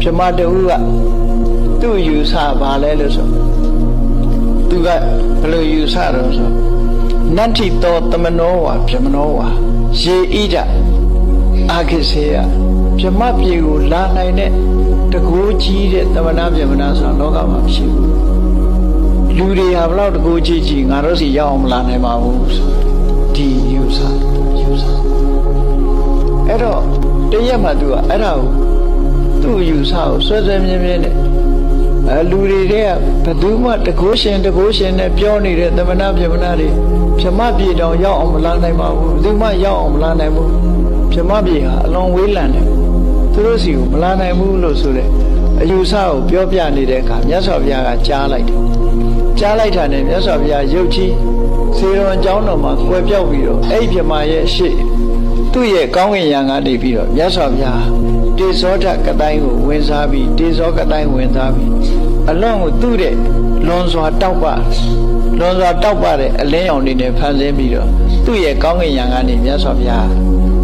ပြမတူကသူ့ယူဆပါလဲလို့ဆိုသူကဘယ်လိုယူဆတော့ဆိုနတ္ထိတောတမနောဝါပြမနောဝါရေဣဒအာခိစေယပြမပြေကိုလာနိုင်တဲ့တကူကြီးတဲ့တမနာပြမနာဆိုတော့လောကမှာမရှိဘူးလူတွေဟာဘလောက်တကူကြီးကြီးငါတို့စီရောက်အောင်မလာနိုင်ပါဘူးဆိုဒီယူဆယူဆအဲ့တော့တရက်မှသူကအဲ့ဒါကို သူ့ယူဆကိုဆွဲဆွဲမြဲမြဲနဲ့အဲလူတွေတဲ့ဘယ်သူမှတကိုးရှင်တကိုးရှင်နဲ့ပြောနေတဲ့သမဏပြမနာတွေပြမပြေတောင်ရောက်အောင်မလာနိုင်ပါဘူးဘယ်သူမှရောက်အောင်မလာနိုင်ဘူးပြမပြေဟာအလွန်ဝေးလံတယ်သူတို့စီကိုမလာနိုင်ဘူးလို့ဆိုတဲ့အယူဆကိုပြောပြနေတဲ့အခါမြတ်စွာဘုရားကကြားလိုက်တယ်ကြားလိုက်တာနဲ့မြတ်စွာဘုရားရုပ်ကြီးစေတော်အကြောင်းတော်မှာကွယ်ပြောက်ပြီးတော့အဲ့ဒီပြမရဲ့ရှေ့သူ့ရဲ့ကောင်းကင်ယံကနေပြီးတော့မြတ်စွာဘုရား တေဇောဓကတိုင်းကိုဝင်စားပြီးတေဇောကတိုင်းဝင်စားပြီးအလွန်ကိုသူ့တဲ့လွန်စွာတောက်ပလွန်စွာတောက်ပတဲ့အလင်းရောင်တွေနဲ့ဖန်ဆင်းပြီးတော့သူ့ရဲ့ကောင်းကင်ယံကနေမြတ်စွာဘုရား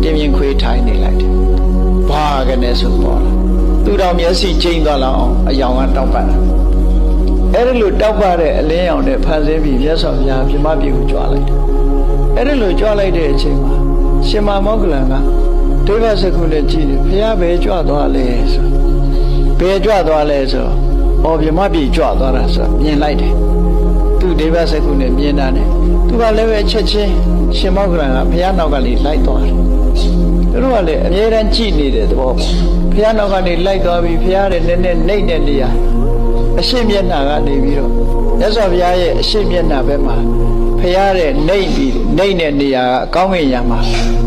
တင်းမြင်ခွေးထိုင်နေလိုက်တယ်။ဘာကနေဆိုပေါ်လာသူတော်မျက်စိချိန်သွားလောက်အောင်အယောင်ကတောက်ပတာအဲ့ဒီလိုတောက်ပတဲ့အလင်းရောင်နဲ့ဖန်ဆင်းပြီးမြတ်စွာဘုရားပြမပြေကိုကြွားလိုက်တယ်။အဲ့ဒီလိုကြွားလိုက်တဲ့အချိန်မှာရှင်မမောကလန်က ဒိဗ္ဗစကုနဲ့ကြည့်တယ်ဘုရားပဲကြွသွားလဲဆိုဘယ်ကြွသွားလဲဆိုဩပြမပြေကြွသွားတာဆိုမြင်လိုက်တယ်သူဒိဗ္ဗစကုနဲ့မြင်တာနဲ့သူကလည်းပဲချက်ချင်းရှင်မောကလန်ကဘုရားနောက်ကလေးလိုက်သွားတယ်သူတို့ကလည်းအမြဲတမ်းကြည့်နေတဲ့သဘောပေါ့ဘုရားနောက်ကနေလိုက်သွားပြီးဘုရားရဲ့နည်းနည်းနှိမ့်တဲ့နေရာအရှိမျက်နှာကနေပြီးတော့မြတ်စွာဘုရားရဲ့အရှိမျက်နှာဘက်မှာ ဖရားတဲ့နှိမ့်ပြီးနှိမ့်တဲ့နေရာကအကောင်းငင်ရံမှာ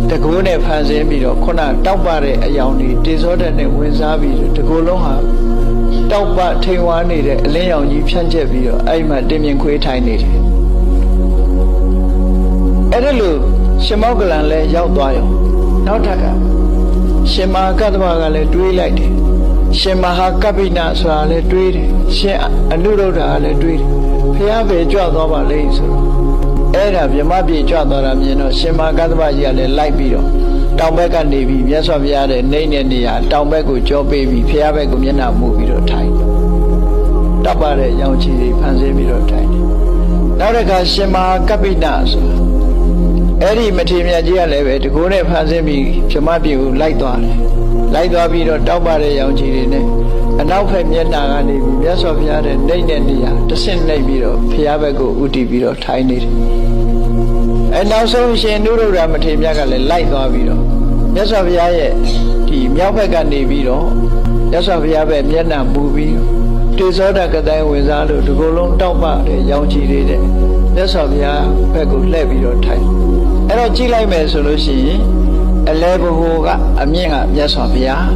တကူနဲ့ဖန်ဆင်းပြီးတော့ခုနတောက်ပတဲ့အယောင်တွေတေဇောတဲ့နဲ့ဝင်စားပြီးတော့တကူလုံးဟာတောက်ပထိန်ဝါနေတဲ့အလင်းရောင်ကြီးဖြန့်ကျက်ပြီးတော့အဲ့မှာတင်မြင်ခွေးထိုင်နေတယ်အဲ့ဒါလို့ရှင်မောကလန်လည်းရောက်သွားရောနောက်ထပ်ကရှင်မဟာကတ္တဗကလည်းတွေးလိုက်တယ်ရှင်မဟာကပိနဆိုတာလည်းတွေးတယ်ရှင်အနုရုဒ္ဓကလည်းတွေးတယ်ဖះပဲကြွသွားပါလေဆိုတော့ အဲ့ဒါမြမပြေကြွသွားတာမြင်တော့ရှင်မဟာကတ္တဗကြီးကလည်းလိုက်ပြီးတော့တောင်ဘက်ကနေပြီးမြတ်စွာဘုရားရဲ့နေနေနေရာတောင်ဘက်ကိုကြောပေးပြီးဖះဘက်ကိုမျက်နှာမူပြီးတော့ထိုင်တယ်တပ်ပါတဲ့ရောင်ချီတွေဖန်ဆင်းပြီးတော့ထိုင်တယ်နောက်တစ်ခါရှင်မဟာကပိနဆိုတာအဲ့ဒီမထေရမြတ်ကြီးကလည်းပဲတကိုးနဲ့ဖန်ဆင်းပြီးပြမပြေကိုလိုက်သွားတယ်လိုက်သွားပြီးတော့တောက်ပါတဲ့ရောင်ချီတွေနဲ့ အနောက်ဘက်မျက်နှာကနေပြီးမြတ်စွာဘုရားရဲ့နှိမ့်တဲ့နေရာတဆင့်နှိပ်ပြီးတော့ဘုရားဘက်ကိုဥတီပြီးတော့ထိုင်နေတယ်အဲနောက်ဆုံးရှင်နုရုဒ္ဓမထေရမြတ်ကလည်းလိုက်သွားပြီးတော့မြတ်စွာဘုရားရဲ့ဒီမြောက်ဘက်ကနေပြီးတော့မြတ်စွာဘုရားဘက်မျက်နှာမူပြီးတော့တေဇောဒကတိုင်းဝင်စားလို့ဒီကိုယ်လုံးတောက်ပတဲ့ရောင်ချီတွေတဲ့မြတ်စွာဘုရားဘက်ကိုလှည့်ပြီးတော့ထိုင်အဲ့တော့ကြည့်လိုက်မယ်ဆိုလို့ရှိရင်အလဲဘဟုကအမြင့်ကမြတ်စွာဘုရား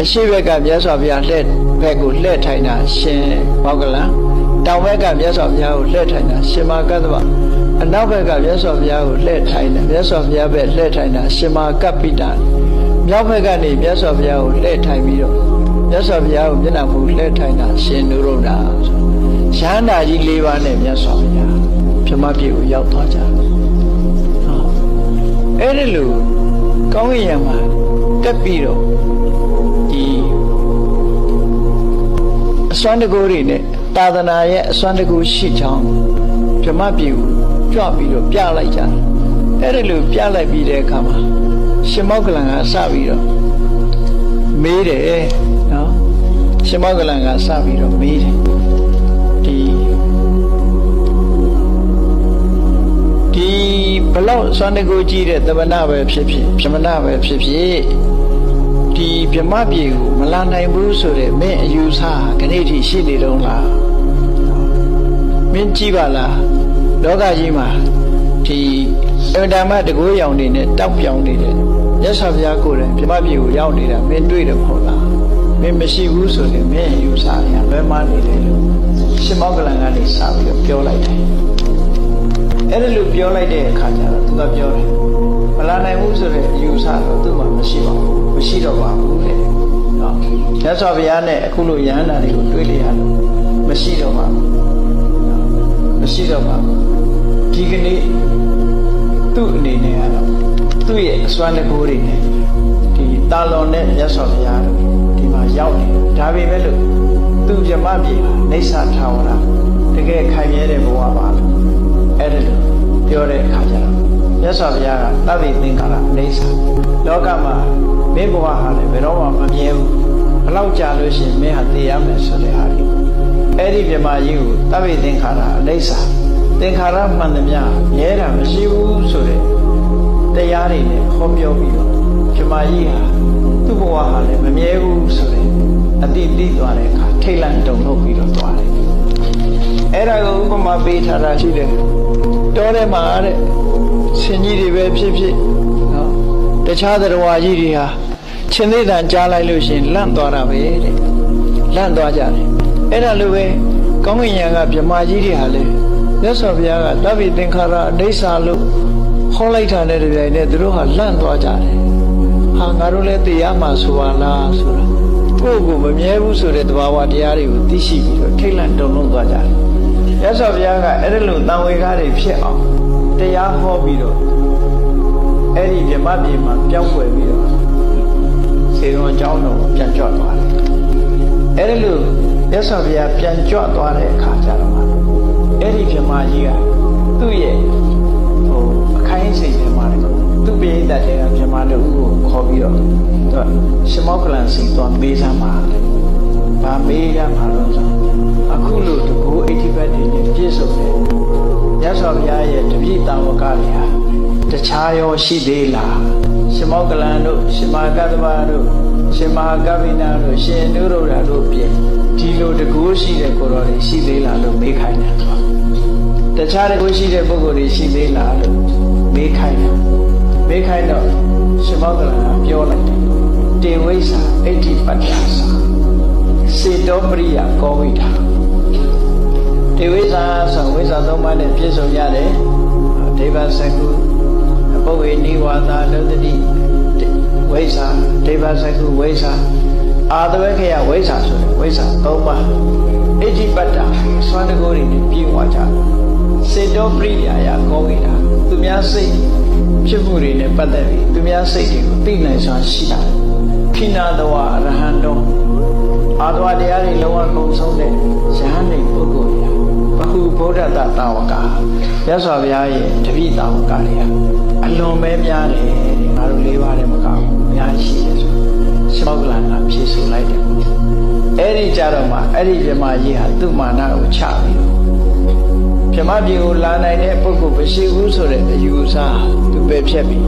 အရှိဘက်ကမြတ်စွာဘုရားလှည့်ဘက်ကိုလှည့်ထိုင်တာရှင်ဘောက်ကလန်တောင်ဘက်ကမြတ်စွာဘုရားကိုလှည့်ထိုင်တာရှင်မာကတ္တဗအနောက်ဘက်ကမြတ်စွာဘုရားကိုလှည့်ထိုင်တယ်မြတ်စွာဘုရားဘက်လှည့်ထိုင်တာရှင်မာကပ္ပိတမြောက်ဘက်ကနေမြတ်စွာဘုရားကိုလှည့်ထိုင်ပြီးတော့မြတ်စွာဘုရားကိုမျက်နှာမူလှည့်ထိုင်တာရှင်နုရုဒ္ဓရဟန္တာကြီး၄ပါးနဲ့မြတ်စွာဘုရားပြမပြေကိုရောက်သွားကြတယ်အဲ့ဒီလိုကောင်းကင်ယံမှာတက်ပြီးတော့ စွမ်းတကူတွေနဲ့သာသနာရဲ့အစွမ်းတကူရှိချောင်းဗြဟ္မပြေကိုကြွပြီးတော့ပြလိုက်ကြတယ်အဲ့ဒီလိုပြလိုက်ပြီးတဲ့အခါမှာရှင်မောကလန်ကစပြီးတော့မေးတယ်နော်ရှင်မောကလန်ကစပြီးတော့မေးတယ်ဒီဒီဘလောက်စွမ်းတကူကြီးတဲ့သမဏပဲဖြစ်ဖြစ်ပြမဏပဲဖြစ်ဖြစ် ဒီဗြဟ္မပြေကိုမလာနိုင်ဘူးဆိုတဲ့မင်းအယူဆခဏိထိရှိနေတော့လားမင်းကြည့်ပါလားလောကကြီးမှာဒီအင်တာမတကူရောင်နေနဲ့တောက်ပြောင်နေတဲ့မြတ်စွာဘုရားကိုယ်တိုင်ဗြဟ္မပြေကိုရောက်နေတာမင်းတွေ့တယ်မဟုတ်လားမင်းမရှိဘူးဆိုရင်မင်းအယူဆရလွဲမှားနေတယ်လို့ရှင်မောကလန်ကနေစပြီးတော့ပြောလိုက်တယ်အဲ့ဒါလို့ပြောလိုက်တဲ့အခါကျတော့သူကပြောတယ်မလာနိုင်ဘူးဆိုတဲ့အယူဆတော့သူ့မှာမရှိပါဘူး မရှိတော့ပါဘူးတဲ့နော်မြတ်စွာဘုရားနဲ့အခုလိုယဟန္တာတွေကိုတွေ့လေရလို့မရှိတော့ပါဘူးနော်မရှိတော့ပါဘူးဒီကနေ့သူ့အနေနဲ့ကတော့သူ့ရဲ့အစွမ်းတကူတွေနဲ့ဒီတာလွန်နဲ့မြတ်စွာဘုရားတို့ဒီမှာရောက်နေဒါပေမဲ့လို့သူမြမပြေဟာနေဆာထာဝရတကယ်ခိုင်မြဲတဲ့ဘဝပါလို့အဲ့ဒါလို့ပြောတဲ့အခါကျတော့ မြတ်စွာဘုရားကသဗ္ဗေသင်္ခါရနေဆာလောကမှာမင်းဘဝဟာလည်းဘယ်တော့မှမမြဲဘူးဘလောက်ကြာလို့ရှိရင်မင်းဟာသိရမယ်ဆိုတဲ့ဟာလေးအဲ့ဒီမြမကြီးကိုသဗ္ဗေသင်္ခါရနေဆာသင်္ခါရမှန်သမျှမြဲတာမရှိဘူးဆိုတဲ့တရားတွေနဲ့ဟောပြောပြီးတော့မြမကြီးဟာသူ့ဘဝဟာလည်းမမြဲဘူးဆိုတဲ့အတိတိသွားတဲ့အခါထိတ်လန့်တုန်လှုပ်ပြီးတော့သွားတယ်အဲ့ဒါကိုဥပမာပေးထားတာရှိတယ်တောထဲမှာတဲ့ ဆင်ကြီးတွေပဲဖြစ်ဖြစ်နော်တခြားသတ္တဝါကြီးတွေဟာရှင်သေးတန်ကြားလိုက်လို့ရှိရင်လန့်သွားတာပဲတဲ့လန့်သွားကြတယ်အဲ့ဒါလိုပဲကောင်းကင်ယံကမြမကြီးတွေဟာလေမြတ်စွာဘုရားကတပိသင်္ခါရအိဋ္ဌာလို့ဟောလိုက်တာနဲ့တပြိုင်နက်သူတို့ဟာလန့်သွားကြတယ်ဟာငါတို့လည်းသိရမှာဆိုပါလားဆိုတာကိုယ့်ကိုမမြဲဘူးဆိုတဲ့သဘာဝတရားတွေကိုသိရှိပြီးတော့ထိတ်လန့်တုန်လှုပ်သွားကြတယ်မြတ်စွာဘုရားကအဲ့ဒီလိုတန်ဝေကားတွေဖြစ်အောင် တရားဟောပြီးတော့အဲ့ဒီမြမပြေမှာပြောင်းွယ်ပြီးတော့စေတော်အကြောင်းတော်ကိုပြန်ကြွသွားတယ်အဲ့ဒီလိုမြတ်စွာဘုရားပြန်ကြွသွားတဲ့အခါကျတော့အဲ့ဒီမြမကြီးကသူ့ရဲ့ဟိုအခိုင်းစိတ်ထဲမှာလည်းသူ့ပိဋကတ်တွေကမြမတို့ကိုခေါ်ပြီးတော့သူကရှမောကလန်စီသွားမေးစမ်းပါလေ။ဘာမေးရမှာလို့ဆိုအခုလို့တကူအိဋ္ဌိပတ်တွေနဲ့ပြည့်စုံတယ် မြတ်စွာဘုရားရဲ့တပည့်တာဝကတွေဟာတခြားရောရှိသေးလားရှမောကလန်တို့ရှမာကတ္တဗတို့ရှမာကဗိနာတို့ရှင်နုရုဒ္ဓတို့ပြင်ဒီလိုတကူရှိတဲ့ကိုယ်တော်တွေရှိသေးလားလို့မေးခိုင်းတယ်သူကတခြားတကူရှိတဲ့ပုဂ္ဂိုလ်တွေရှိသေးလားလို့မေးခိုင်းတယ်မေးခိုင်းတော့ရှမောကလန်ကပြောလိုက်တယ်တေဝိဇ္ဇာအဋ္ဌိပတ္တာသာစေတောပရိယကောဝိတာ တေဝိဇ္ဇာဆိုဝိဇ္ဇာသုံးပါးနဲ့ပြည့်စုံရတယ်ဒေဝစကုပုဗ္ဗေနိဝါဒလောတတိဝိဇ္ဇာဒေဝစကုဝိဇ္ဇာအာတဝေခယဝိဇ္ဇာဆိုတဲ့ဝိဇ္ဇာသုံးပါးအဋ္ဌိပတ္တာစွမ်းတကိုးတွေနဲ့ပြည့်ဝကြတယ်စေတောပရိယာယကောဝိတာသူများစိတ်ဖြစ်မှုတွေနဲ့ပတ်သက်ပြီးသူများစိတ်တွေကိုသိနိုင်စွာရှိတာခိနာတဝအရဟံတော်အာတဝတရားတွေလုံးဝကုန်ဆုံးတဲ့ယဟန်နေပုဂ္ဂိုလ်တွေဘဟု ဗုဒ္ဓတတာဝကရသော်ဘုရားရဲ့တပိတာဝကတွေဟာအလွန်ပဲများတယ်တဲ့ငါတို့လေးပါးတယ်မကောင်းဘူးအများကြီးရှိတယ်ဆိုရှမောကလန်ကဖြေဆိုလိုက်တယ်အဲ့ဒီကြတော့မှအဲ့ဒီမြမကြီးဟာသူ့မာနကိုချပြီးတော့မြမပြေကိုလာနိုင်တဲ့ပုဂ္ဂိုလ်မရှိဘူးဆိုတဲ့အယူအဆသူပဲဖြတ်ပြီး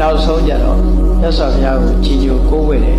နောက်ဆုံးကြတော့မြတ်စွာဘုရားကိုကြည်ညိုကိုးဝဲတယ်